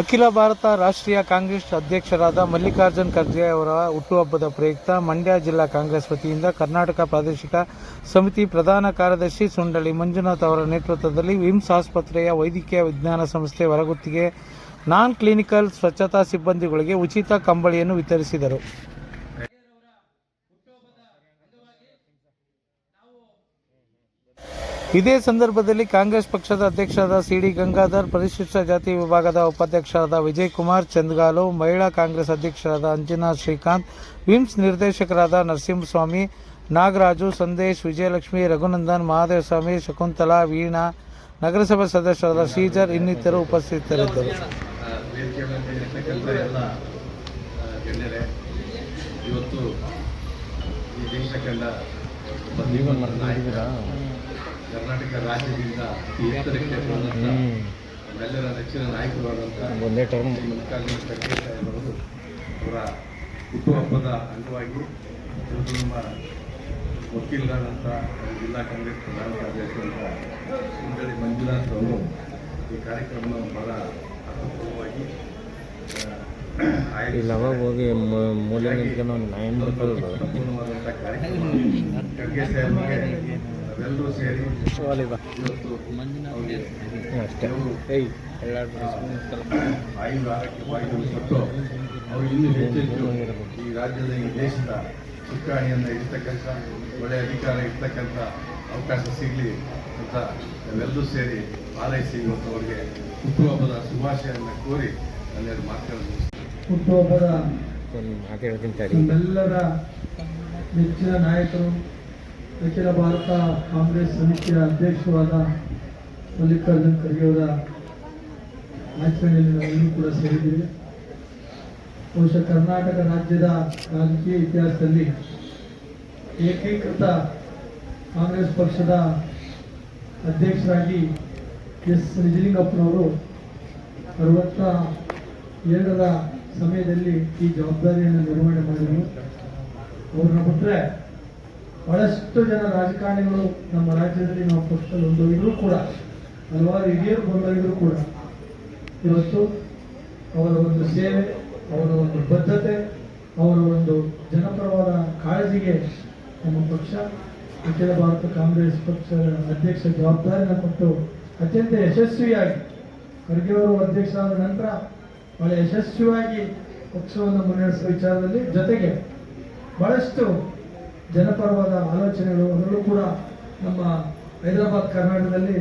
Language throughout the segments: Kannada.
ಅಖಿಲ ಭಾರತ ರಾಷ್ಟ್ರೀಯ ಕಾಂಗ್ರೆಸ್ ಅಧ್ಯಕ್ಷರಾದ ಮಲ್ಲಿಕಾರ್ಜುನ್ ಖರ್ಗೆ ಅವರ ಹುಟ್ಟುಹಬ್ಬದ ಪ್ರಯುಕ್ತ ಮಂಡ್ಯ ಜಿಲ್ಲಾ ಕಾಂಗ್ರೆಸ್ ವತಿಯಿಂದ ಕರ್ನಾಟಕ ಪ್ರಾದೇಶಿಕ ಸಮಿತಿ ಪ್ರಧಾನ ಕಾರ್ಯದರ್ಶಿ ಸುಂಡಳಿ ಮಂಜುನಾಥ್ ಅವರ ನೇತೃತ್ವದಲ್ಲಿ ವಿಮ್ಸ್ ಆಸ್ಪತ್ರೆಯ ವೈದ್ಯಕೀಯ ವಿಜ್ಞಾನ ಸಂಸ್ಥೆ ಹೊರಗುತ್ತಿಗೆ ನಾನ್ ಕ್ಲಿನಿಕಲ್ ಸ್ವಚ್ಛತಾ ಸಿಬ್ಬಂದಿಗಳಿಗೆ ಉಚಿತ ಕಂಬಳಿಯನ್ನು ವಿತರಿಸಿದರು. ಇದೇ ಸಂದರ್ಭದಲ್ಲಿ ಕಾಂಗ್ರೆಸ್ ಪಕ್ಷದ ಅಧ್ಯಕ್ಷರಾದ ಸಿ ಡಿ ಗಂಗಾಧರ್, ಪರಿಶಿಷ್ಟ ಜಾತಿ ವಿಭಾಗದ ಉಪಾಧ್ಯಕ್ಷರಾದ ವಿಜಯ್ ಕುಮಾರ್ ಚಂದ್ಗಾಲು, ಮಹಿಳಾ ಕಾಂಗ್ರೆಸ್ ಅಧ್ಯಕ್ಷರಾದ ಅಂಜನಾ ಶ್ರೀಕಾಂತ್, ವಿಮ್ಸ್ ನಿರ್ದೇಶಕರಾದ ನರಸಿಂಹಸ್ವಾಮಿ, ನಾಗರಾಜು, ಸಂದೇಶ್, ವಿಜಯಲಕ್ಷ್ಮಿ, ರಘುನಂದನ್, ಮಹಾದೇವಸ್ವಾಮಿ, ಶಕುಂತಲಾ, ವೀಣಾ, ನಗರಸಭೆ ಸದಸ್ಯರಾದ ಶ್ರೀಜರ್ ಇನ್ನಿತರರು ಉಪಸ್ಥಿತರಿದ್ದರು. ಇವತ್ತು ಈ ದೇಶ ಕಂಡ ಕರ್ನಾಟಕ ರಾಜ್ಯದಿಂದ ನಮ್ಮೆಲ್ಲರ ನೆಚ್ಚಿನ ನಾಯಕರಾದಂಥ ಶ್ರೀ ಮಲ್ಲಿಕಾರ್ಜುನ ಖರ್ಗೆ ಸಾಹೇಬರವರು ಅವರ ಹುಟ್ಟುಹಬ್ಬದ ಅಂಗವಾಗಿ ನಮ್ಮ ವಕೀಲರಾದಂಥ ಜಿಲ್ಲಾ ಕಾಂಗ್ರೆಸ್ ಪ್ರಧಾನ ಅಂತ ಸುಂದರಿ ಮಂಜುನಾಥ್ ಅವರು ಈ ಕಾರ್ಯಕ್ರಮವನ್ನು ಬಹಳ ಅರ್ಥಪೂರ್ಣವಾಗಿ. ಇಲ್ಲಿ ಅವಾಗ ಹೋಗಿ ಮೂಲೆ ನಿಂತ್ಕೊಂಡು ನೈನ್ ನಾವೆಲ್ಲರೂ ಸೇರಿ ಅಷ್ಟೇ. ಕೊಟ್ಟು ಅವರು ಈ ರಾಜ್ಯದ ಈ ದೇಶದ ಚುಕ್ಕಾಣಿಯನ್ನು ಇರ್ತಕ್ಕಂಥ ಒಳ್ಳೆಯ ಅಧಿಕಾರ ಇರ್ತಕ್ಕಂಥ ಅವಕಾಶ ಸಿಗ್ಲಿ ಅಂತ ನಾವೆಲ್ಲರೂ ಸೇರಿ ಹಾರೈಸಿ ಇವತ್ತು ಅವರಿಗೆ ಹುಟ್ಟುಹಬ್ಬದ ಶುಭಾಶಯವನ್ನು ಕೋರಿ ನನ್ನೆರಡು ಮಾತುಗಳನ್ನು ಹುಟ್ಟುಹಬ್ಬದ. ನಮ್ಮೆಲ್ಲರ ನೆಚ್ಚಿನ ನಾಯಕರು ಅಖಿಲ ಭಾರತ ಕಾಂಗ್ರೆಸ್ ಸಮಿತಿಯ ಅಧ್ಯಕ್ಷರಾದ ಮಲ್ಲಿಕಾರ್ಜುನ್ ಖರ್ಗೆಯವರ ಆಚರಣೆಯಲ್ಲಿ ನಾವೆಲ್ಲರೂ ಕೂಡ ಸೇರಿದ್ದೀವಿ ಬಹುಶಃ ಕರ್ನಾಟಕ ರಾಜ್ಯದ ರಾಜಕೀಯ ಇತಿಹಾಸದಲ್ಲಿ ಏಕೀಕೃತ ಕಾಂಗ್ರೆಸ್ ಪಕ್ಷದ ಅಧ್ಯಕ್ಷರಾಗಿ ಎಸ್ ನಿಜಲಿಂಗಪ್ಪನವರು ಅರವತ್ತ ಎರಡರ ಸಮಯದಲ್ಲಿ ಈ ಜವಾಬ್ದಾರಿಯನ್ನು ನಿರ್ವಹಣೆ ಮಾಡಿದರು. ಅವ್ರನ್ನ ಬಿಟ್ಟರೆ ಬಹಳಷ್ಟು ಜನ ರಾಜಕಾರಣಿಗಳು ನಮ್ಮ ರಾಜ್ಯದಲ್ಲಿ ನಾವು ಪಕ್ಷದಲ್ಲಿ ಹೊಂದೋಗಿದ್ರು ಕೂಡ, ಹಲವಾರು ಹಿರಿಯರು ಬಂದೋಗಿದ್ರು ಕೂಡ, ಇವತ್ತು ಅವರ ಒಂದು ಸೇವೆ, ಅವರ ಒಂದು ಬದ್ಧತೆ, ಅವರ ಒಂದು ಜನಪರವಾದ ಕಾಳಜಿಗೆ ನಮ್ಮ ಪಕ್ಷ, ಅಖಿಲ ಭಾರತ ಕಾಂಗ್ರೆಸ್ ಪಕ್ಷದ ಅಧ್ಯಕ್ಷ ಜವಾಬ್ದಾರಿಯನ್ನು ಕೊಟ್ಟು ಅತ್ಯಂತ ಯಶಸ್ವಿಯಾಗಿ ಖರ್ಗೆ ಅವರು ಅಧ್ಯಕ್ಷರಾದ ನಂತರ ಬಹಳ ಯಶಸ್ವಿಯಾಗಿ ಪಕ್ಷವನ್ನು ಮುನ್ನಡೆಸುವ ವಿಚಾರದಲ್ಲಿ ಜೊತೆಗೆ ಬಹಳಷ್ಟು ಜನಪರವಾದ ಆಲೋಚನೆಗಳು, ಅದರಲ್ಲೂ ಕೂಡ ನಮ್ಮ ಹೈದರಾಬಾದ್ ಕರ್ನಾಟಕದಲ್ಲಿ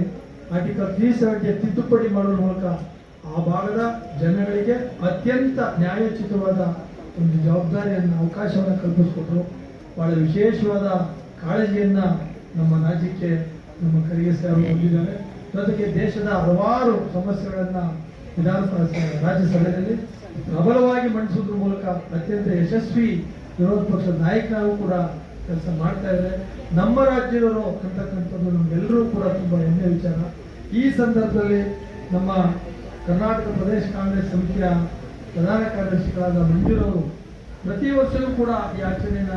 ಆರ್ಟಿಕಲ್ ತ್ರೀ ಸೆವೆಂಟಿ ತಿದ್ದುಪಡಿ ಮಾಡುವ ಮೂಲಕ ಆ ಭಾಗದ ಜನಗಳಿಗೆ ಅತ್ಯಂತ ನ್ಯಾಯೋಚಿತವಾದ ಒಂದು ಜವಾಬ್ದಾರಿಯನ್ನು, ಅವಕಾಶವನ್ನು ಕಲ್ಪಿಸಿಕೊಟ್ರು. ಬಹಳ ವಿಶೇಷವಾದ ಕಾಳಜಿಯನ್ನು ನಮ್ಮ ರಾಜ್ಯಕ್ಕೆ ನಮ್ಮ ಖರ್ಗೆ ಸಾಹೇಬರು ಹೊಂದಿದ್ದಾರೆ ಜೊತೆಗೆ ದೇಶದ ಹಲವಾರು ಸಮಸ್ಯೆಗಳನ್ನ ವಿಧಾನಸಭೆ ರಾಜ್ಯಸಭೆಯಲ್ಲಿ ಪ್ರಬಲವಾಗಿ ಮಂಡಿಸೋದ್ರ ಮೂಲಕ ಅತ್ಯಂತ ಯಶಸ್ವಿ ವಿರೋಧ ಪಕ್ಷದ ನಾಯಕರಾಗೂ ಕೂಡ ಕೆಲಸ ಮಾಡ್ತಾ ಇದ್ದಾರೆ. ನಮ್ಮ ರಾಜ್ಯದವರು ಅಂತಕ್ಕಂಥದ್ದು ನಮ್ಗೆಲ್ಲರೂ ಕೂಡ ತುಂಬಾ ಹೆಮ್ಮೆ ವಿಚಾರ. ಈ ಸಂದರ್ಭದಲ್ಲಿ ನಮ್ಮ ಕರ್ನಾಟಕ ಪ್ರದೇಶ ಕಾಂಗ್ರೆಸ್ ಸಮಿತಿಯ ಪ್ರಧಾನ ಕಾರ್ಯದರ್ಶಿಗಳಾದ ಮಂಜೂರವರು ಪ್ರತಿ ವರ್ಷವೂ ಕೂಡ ಈ ಆಚರಣೆಯನ್ನ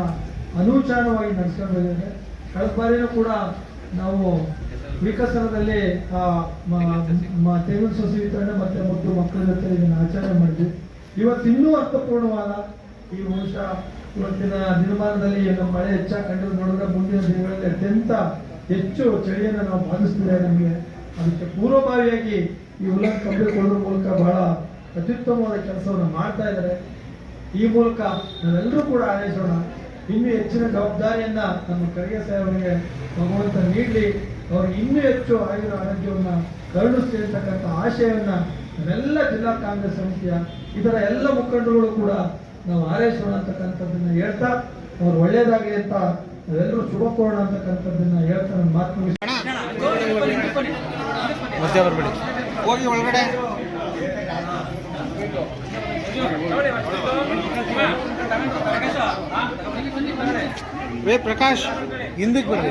ಅನೂಚಾನವಾಗಿ ನಡೆಸ್ಕೊಂಡು ಬಂದಿದ್ದಾರೆ. ಕಳೆದ ಬಾರಿನೂ ಕೂಡ ನಾವು ವಿಕಸನದಲ್ಲಿ ತೆಂಗಿನ ಸಸಿ ವಿತರಣೆ ಮತ್ತೆ ಮತ್ತು ಮಕ್ಕಳ ಜೊತೆ ಇದನ್ನು ಆಚರಣೆ ಮಾಡಿದ್ವಿ. ಇವತ್ತು ಇನ್ನೂ ಅರ್ಥಪೂರ್ಣವಾದ ಈ ಬಹುಶಃ ಇವತ್ತಿನ ದಿನಮಾನದಲ್ಲಿ ಏನು ಮಳೆ ಹೆಚ್ಚಾಗಿ ಕಂಡು ನೋಡಿದ್ರೆ ಮುಂದಿನ ದಿನಗಳಲ್ಲಿ ಅತ್ಯಂತ ಹೆಚ್ಚು ಚಳಿಯನ್ನು ನಾವು ಬಾಧಿಸ್ತಿದ್ದೇವೆ ನಮಗೆ. ಅದಕ್ಕೆ ಪೂರ್ವಭಾವಿಯಾಗಿ ಈ ಉಲ್ಲಂಘ ಕಂಬಳಿ ಮೂಲಕ ಬಹಳ ಅತ್ಯುತ್ತಮವಾದ ಕೆಲಸವನ್ನು ಮಾಡ್ತಾ ಇದ್ದಾರೆ. ಈ ಮೂಲಕ ನಾವೆಲ್ಲರೂ ಕೂಡ ಆನಯಿಸೋಣ ಇನ್ನೂ ಹೆಚ್ಚಿನ ಜವಾಬ್ದಾರಿಯನ್ನ ನಮ್ಮ ಖರ್ಗೆ ಸಾಹೇಬರಿಗೆ ಭಗವಂತ ನೀಡಲಿ. ಅವ್ರಿಗೆ ಇನ್ನೂ ಹೆಚ್ಚು ಆಯುರ ಆರೋಗ್ಯವನ್ನು ಕರುಣಿಸ್ತಿರ್ತಕ್ಕಂಥ ಆಶಯವನ್ನ ನಾವೆಲ್ಲ ಜಿಲ್ಲಾ ಕಾಂಗ್ರೆಸ್ ಸಮಿತಿಯ ಇದರ ಎಲ್ಲ ಮುಖಂಡರುಗಳು ಕೂಡ ನಾವು ಹಾರೈಸೋಣ ಅಂತಕ್ಕಂಥದ್ದನ್ನು ಹೇಳ್ತಾ, ಅವ್ರು ಒಳ್ಳೆಯದಾಗಿ ಅಂತ ನಾವೆಲ್ಲರೂ ಶುಭ ಕೋರೋಣ ಅಂತಕ್ಕಂಥದ್ದನ್ನ ಹೇಳ್ತಾ ನನ್ನ ಮಾತು ಪ್ರಕಾಶ್, ಹಿಂದಕ್ಕೆ ಬರ್ರಿ.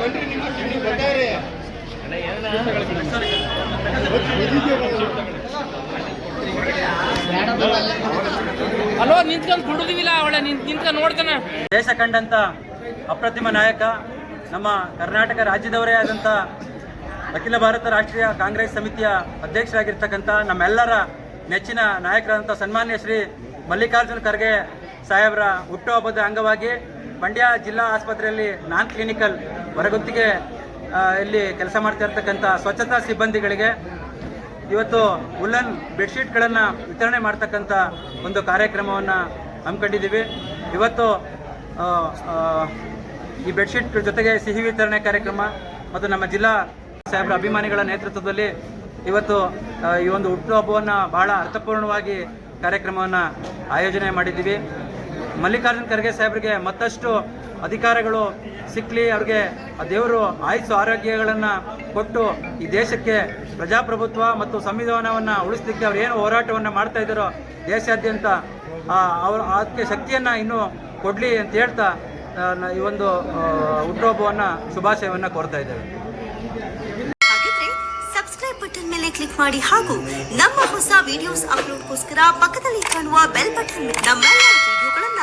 ಬನ್ನಿ ನಿಮ್ಮ ಬಟ್ಟಾರೆ ಅಲೋ, ನಿಂತ್ಕೊಂಡು ಕುಡಿದಿವಿಲ್ಲ ಅವಳೆ, ನಿಂತ ನೋಡ್ತಾನೆ. ದೇಶ ಕಂಡಂತ ಅಪ್ರತಿಮ ನಾಯಕ, ನಮ್ಮ ಕರ್ನಾಟಕ ರಾಜ್ಯದವರೇ ಆದಂಥ ಅಖಿಲ ಭಾರತ ರಾಷ್ಟ್ರೀಯ ಕಾಂಗ್ರೆಸ್ ಸಮಿತಿಯ ಅಧ್ಯಕ್ಷರಾಗಿರ್ತಕ್ಕಂಥ ನಮ್ಮೆಲ್ಲರ ನೆಚ್ಚಿನ ನಾಯಕರಾದಂಥ ಸನ್ಮಾನ್ಯ ಶ್ರೀ ಮಲ್ಲಿಕಾರ್ಜುನ ಖರ್ಗೆ ಸಾಹೇಬರ ಹುಟ್ಟುಹಬ್ಬದ ಅಂಗವಾಗಿ ಮಂಡ್ಯ ಜಿಲ್ಲಾ ಆಸ್ಪತ್ರೆಯಲ್ಲಿ ನಾನ್ ಕ್ಲಿನಿಕಲ್ ಹೊರಗುತ್ತಿಗೆ ಇಲ್ಲಿ ಕೆಲಸ ಮಾಡ್ತಾ ಇರ್ತಕ್ಕಂಥ ಸ್ವಚ್ಛತಾ ಸಿಬ್ಬಂದಿಗಳಿಗೆ ಇವತ್ತು ಉಲ್ಲನ್ ಬೆಡ್ಶೀಟ್ಗಳನ್ನು ವಿತರಣೆ ಮಾಡ್ತಕ್ಕಂಥ ಒಂದು ಕಾರ್ಯಕ್ರಮವನ್ನು ಹಮ್ಮಿಕೊಂಡಿದ್ದೀವಿ ಇವತ್ತು ಈ ಬೆಡ್ಶೀಟ್ ಜೊತೆಗೆ ಸಿಹಿ ವಿತರಣೆ ಕಾರ್ಯಕ್ರಮ ಮತ್ತು ನಮ್ಮ ಜಿಲ್ಲಾ ಸಾಹೇಬರ ಅಭಿಮಾನಿಗಳ ನೇತೃತ್ವದಲ್ಲಿ ಇವತ್ತು ಈ ಒಂದು ಹುಟ್ಟುಹಬ್ಬವನ್ನು ಬಹಳ ಅರ್ಥಪೂರ್ಣವಾಗಿ ಕಾರ್ಯಕ್ರಮವನ್ನು ಆಯೋಜನೆ ಮಾಡಿದ್ದೀವಿ. ಮಲ್ಲಿಕಾರ್ಜುನ್ ಖರ್ಗೆ ಸಾಹೇಬರಿಗೆ ಮತ್ತಷ್ಟು ಅಧಿಕಾರಗಳು ಸಿಕ್ಕಲಿ ಅವ್ರಿಗೆ ಆ ದೇವರು ಆಯುಸ್ಸು ಆರೋಗ್ಯಗಳನ್ನು ಕೊಟ್ಟು ಈ ದೇಶಕ್ಕೆ ಪ್ರಜಾಪ್ರಭುತ್ವ ಮತ್ತು ಸಂವಿಧಾನವನ್ನು ಉಳಿಸ್ಲಿಕ್ಕೆ ಅವ್ರು ಏನು ಹೋರಾಟವನ್ನು ಮಾಡ್ತಾ ಇದ್ದಾರೋ ದೇಶಾದ್ಯಂತ ಅವ್ರು ಅದಕ್ಕೆ ಶಕ್ತಿಯನ್ನು ಇನ್ನೂ ಕೊಡಲಿ ಅಂತ ಹೇಳ್ತಾ ಈ ಒಂದು ಹುಟ್ಟುಹಬ್ಬವನ್ನು ಶುಭಾಶಯವನ್ನು ಕೋರ್ತಾ ಇದ್ದೇವೆ. ಸಬ್ಸ್ಕ್ರೈಬ್ ಮೇಲೆ ಕ್ಲಿಕ್ ಮಾಡಿ ಹಾಗೂ ನಮ್ಮ ಹೊಸ ವಿಡಿಯೋಸ್ ಅಪ್ಲೋಡ್ಗೋಸ್ಕರ ಪಕ್ಕದಲ್ಲಿ ಕಾಣುವ ಬೆಲ್ ಬಟನ್ ನಮ್ಮೆಲ್ಲ ವಿಡಿಯೋಗಳನ್ನ